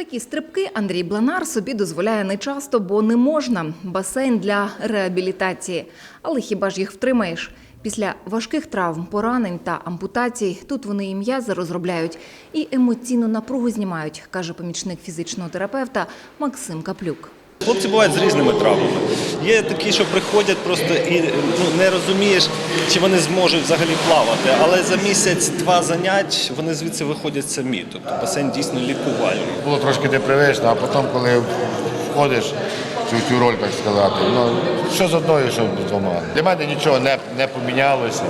Такі стрибки Андрій Бланар собі дозволяє не часто, бо не можна. Басейн для реабілітації. Але хіба ж їх втримаєш? Після важких травм, поранень та ампутацій тут вони і м'язи розробляють, і емоційну напругу знімають, каже помічник фізичного терапевта Максим Каплюк. Хлопці бувають з різними травмами. Є такі, що приходять просто і ну, не розумієш, чи вони зможуть взагалі плавати. Але за місяць-два занять вони звідси виходять самі. Тобто басейн дійсно лікувальний. Було трошки непривично, а потім, коли входиш в цю, роль, так сказати, ну, що з одною, що з двома. Для мене нічого не, не помінялося.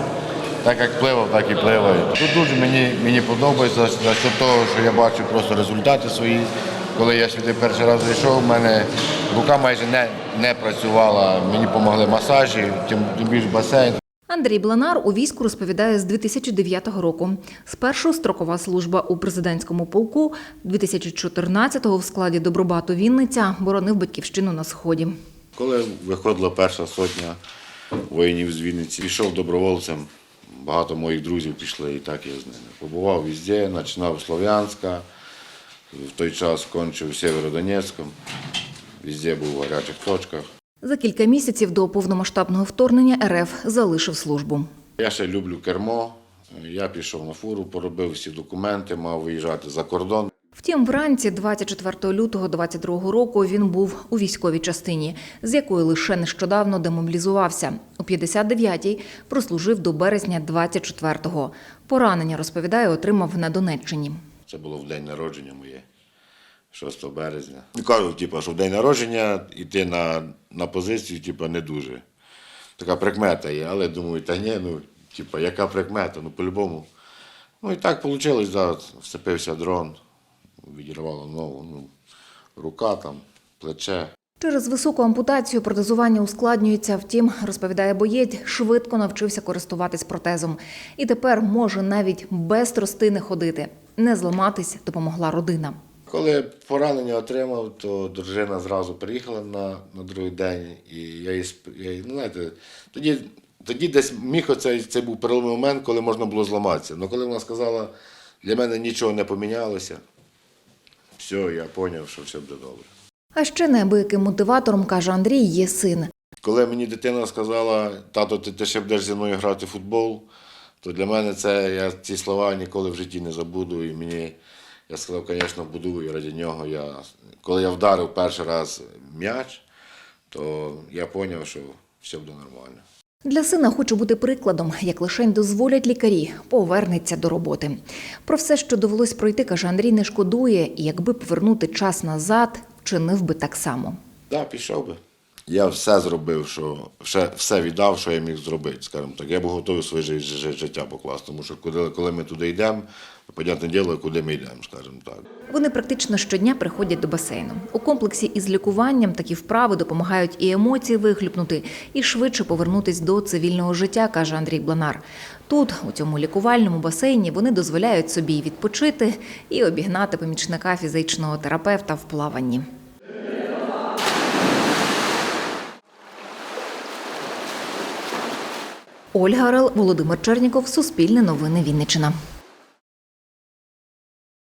Так як пливав, так і пливаю. Тут дуже мені, мені подобається за того, що я бачу просто результати свої. Коли я сюди перший раз зайшов, у мене рука майже не, не працювала. Мені допомогли масажі, тим, тим більш басейн. Андрій Бланар у війську розповідає з 2009 року. Спершу строкова служба у президентському полку, 2014-го в складі Добробату Вінниця боронив батьківщину на сході. Коли виходила перша сотня воїнів з Вінниці, пішов добровольцем. Багато моїх друзів пішли і так я з ними. Побував везде, починав Слов'янська, в той час кончив Сєвєродонецьком, везде був в гарячих точках. За кілька місяців до повномасштабного вторгнення РФ залишив службу. Я ще люблю кермо. Я пішов на фуру, поробив всі документи, мав виїжджати за кордон. Втім, вранці 24 лютого 22 року він був у військовій частині, з якої лише нещодавно демобілізувався. У 59-й прослужив до березня 24-го. Поранення, розповідає, отримав на Донеччині. Це було в день народження моє, 6 березня. І Кажуть, типу, що в день народження йти на, на позицію, типу, не дуже. Така прикмета є, але думаю, та ні, ну, типу, яка прикмета, ну по-любому. Ну і так вийшло, да, вцепився дрон, відірвало ногу, ну, рука там, плече. Через високу ампутацію протезування ускладнюється. Втім, розповідає боєць, швидко навчився користуватись протезом. І тепер може навіть без тростини ходити. Не зламатись допомогла родина. Коли поранення отримав, то дружина зразу приїхала на, на другий день, і я я ну, знаєте, тоді, тоді десь міг оцей, це був переломний момент, коли можна було зламатися. Але коли вона сказала, для мене нічого не помінялося, все, я зрозумів, що все буде добре. А ще неабияким мотиватором, каже Андрій, є син. Коли мені дитина сказала, тато, ти, ти ще будеш зі мною грати в футбол, то для мене це я ці слова ніколи в житті не забуду. І мені я сказав, звісно, буду і раді нього. Я, коли я вдарив перший раз м'яч, то я зрозумів, що все буде нормально. Для сина хоче бути прикладом, як лишень дозволять лікарі, повернеться до роботи. Про все, що довелось пройти, каже Андрій, не шкодує, і якби повернути час назад, вчинив би так само. Так, да, пішов би. Я все зробив, що все, все віддав, що я міг зробити, скажімо так. Я був готовий своє жи- жи- життя покласти, тому що коли, коли ми туди йдемо, понятне діло, куди ми йдемо, скажімо так. Вони практично щодня приходять до басейну. У комплексі із лікуванням такі вправи допомагають і емоції вихлюпнути, і швидше повернутись до цивільного життя, каже Андрій Бланар. Тут, у цьому лікувальному басейні, вони дозволяють собі відпочити і обігнати помічника фізичного терапевта в плаванні. Ольга Орел, Володимир Черніков, Суспільне новини Вінниччина.